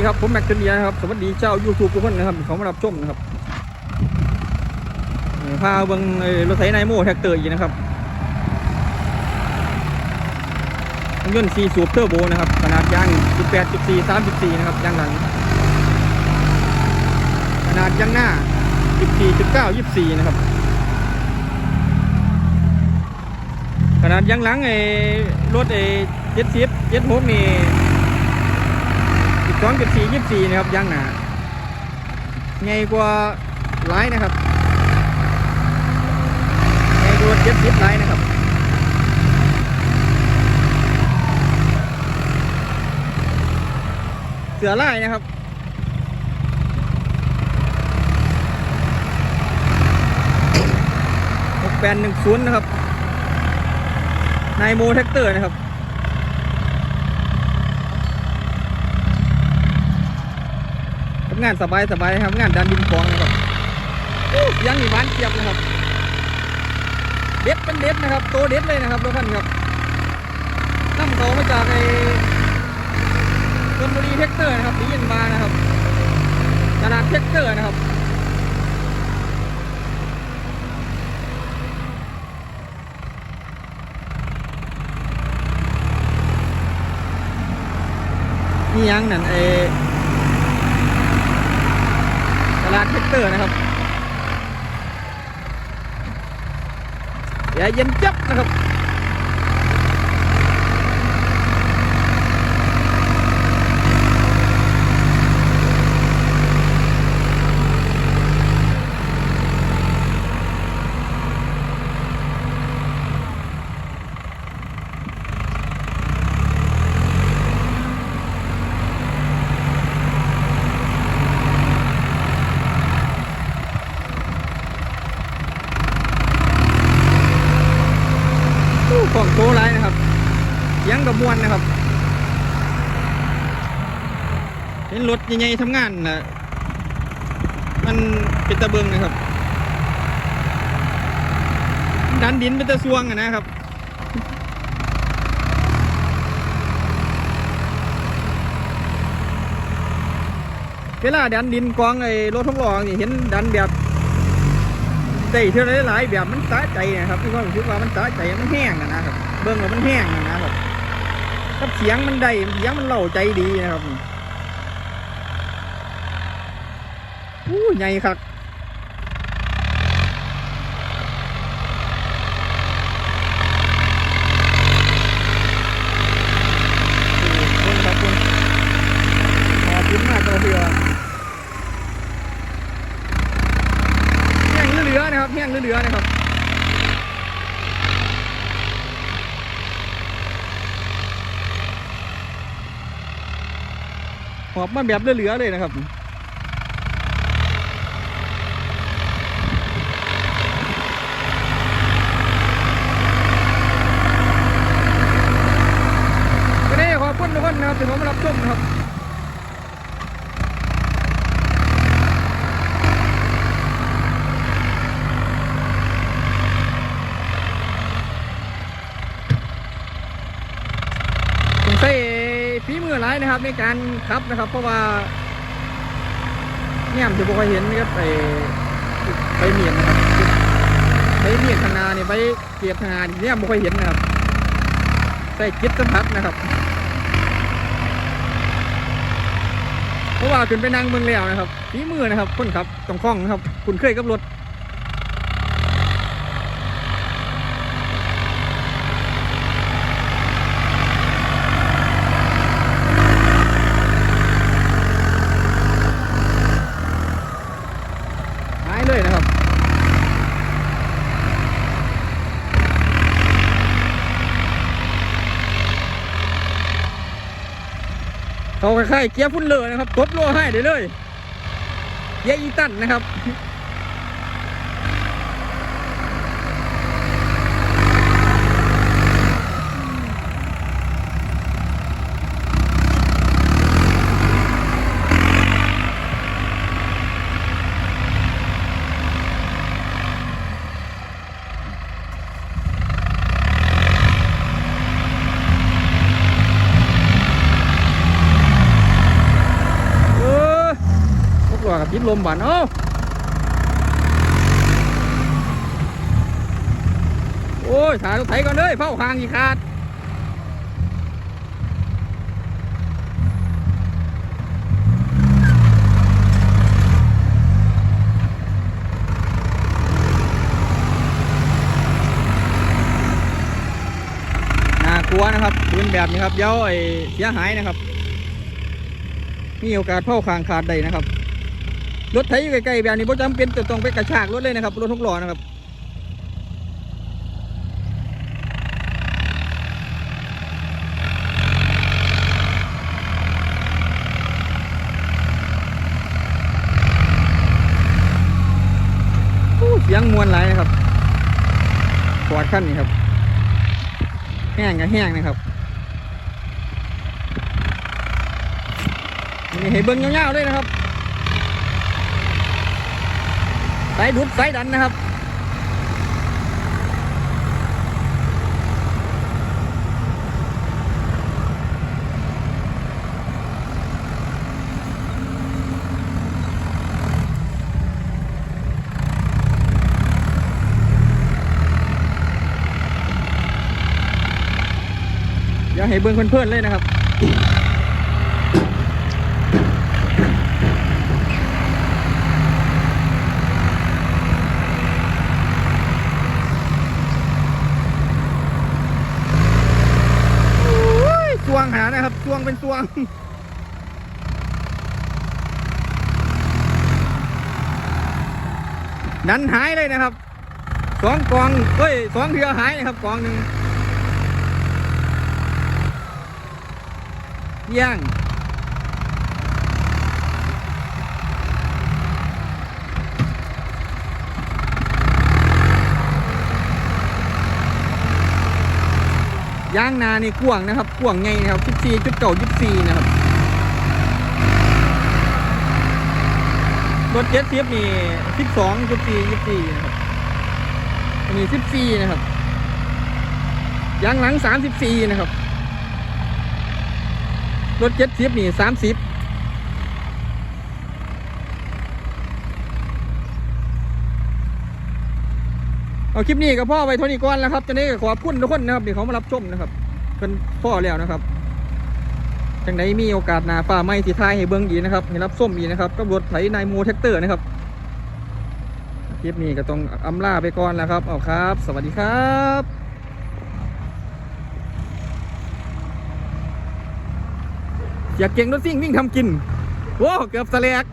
ดีครับ ผมแม็กซ์เทนเนียนะครับ สวัสดีเจ้ายูทูบทุกคนนะครับเขามารับชมนะครับพาเบิ่งรถไถไนโม่แท็กเตอร์อีกนะครับเครื่องยนต์4สูบเทอร์โบนะครับ ขนาดยาง 18.4 3.4 นะครับยางหลัง ขนาดยางหน้า 14.9 24 นะครับ ขนาดยางหลังไอ้รถไอ้70 76นี่สิบ สองจุดสี่ยี่สี่นะครับยางหนาใหญ่กว่าไลน์นะครับใหญ่กว่าเจ็ดสิบไลน์นะครับเสือไล่นะครับหกแปดหนึ่งศูนย์นะครับนายโมแท็กเตอร์นะครับ ทำ งานสบายสบายครับงานดันดินฟองนะครับยังมีหวานเทียบนะครับ เด็ดเป็นเด็ดนะครับโตเด็ดเลยนะครับรถคันครับน้ำเขามาจากไอ้ชนบุรีเทคเตอร์นะครับสีเย็นบานะครับตลาดเทคเตอร์นะครับนี่ยังนั่นไอ้ต ลาดเทคเตอร์นะครับอย่าเย็นจับนะครับ อู้ของโตไรนะครับเสียังกับ มวนนะครับ เห็นรถใหญ่ๆทำงานนะมันเป็นตะเบิงนะครับดันดินเป็นตะซวงอะนะครับเวลาดันดินกองไอ้รถทงล้อนี่เห็นดันแบบได้เท่าไรหลายแบบมันสะใจนะครับที่ความรู้สึกว่ามันสะใจมันแห้งอะนะครับ เบิ่งแล้วมันแห้งอะนะครับ กับเสียงมันได้เสียงมันเล่าใจดีนะครับอู้ใหญ่ครับคุณครับคุณขอบคุณมาเลยเพื่อแห้งเหลือนะครับแห้งเหลือนะครับ หอบมาแบบเหลือๆเลยนะครับก็ได้ขอบคุณทุกคนนะครับที่ผมมารับชมนะครับ ผมใช้ฝี มือหลายนะครับในการขับนะครับ เพราะว่าเนี่ยผมจะบอกว่าเห็นนะครับไปไปเมียนนะครับไปเมียนทางนาเนี่ยไปเกียบทางนาเนี่ยไม่ค่อยเห็นนะครับใส่จิตสัมผัสนะครับเพราะว่าขึ้นไปนั่งเมืองแล้วนะครับฝีมือนะครับคนขับต้องคล่องนะครับ คุณเคยกับรถ หายเลยนะครับ เขาคล้ายๆเกียร์พุ่นเลยนะครับตบโลให้ได้เลยเกียร์อีตันนะครับ ดลมบานเอ้าโอ้ยถ่ายรถไถก่อนเลยเฝ้าหางอีกขาดน่ากลัวนะครับปืนแบบนี้ครับเดี๋ยวไอ้เสียหายนะครับ มีโอกาสเผาคางขาดได้นะครับ รถไถอยู่ใกล้ๆแบบนี้บ่จำเป็นจะต้องไปกระชากรถเลยนะครับ รถทุกล้อนะครับเสียงมวนหลายนะครับปอดขั้นนี่ครับ แห้งกับแห้งนะครับนี่ให้เบิ้งยาวๆเลยนะครับ สายดุดสายดันนะครับอยากให้เบิ้งเพื่อนๆเลยนะครับ โอ้ยสวงหานะครับสวง เป็นสวงนันหายเลยนะครับสองกองเฮ้ยสองเรือหายนะครับกองหนึ่งย่าง ย่างนานี่กว้างนะครับกว้างไงนะครับ14จุดเก่า14นะครับรถเจ็ดเทียบนี่12จุด4 24นะครับอันนี้14นะครับยางหลัง34นะครับรถเจ็ดเทียบนี่30 เอาคลิปนี้กับพ่อไปเท่านี้ก่อนแล้วครับตอนนี้ก็ขอบคุณทุกคนนะครับที่เขามารับชมนะครับเป็นพ่อแล้วนะครับจังไดมีโอกาสหนาฟ้าไม่สีทายให้เบิ้องดีนะครับให้รับส้มดีนะครับกับรถไถนายโมแท็กเตอร์นะครับคลิปนี้ก็ต้องอำลาไปก่อนแล้วครับเอาครับ สวัสดีครับอยากเก่งรถซิ่งวิ่งทำกิน โว้เกือบสแลก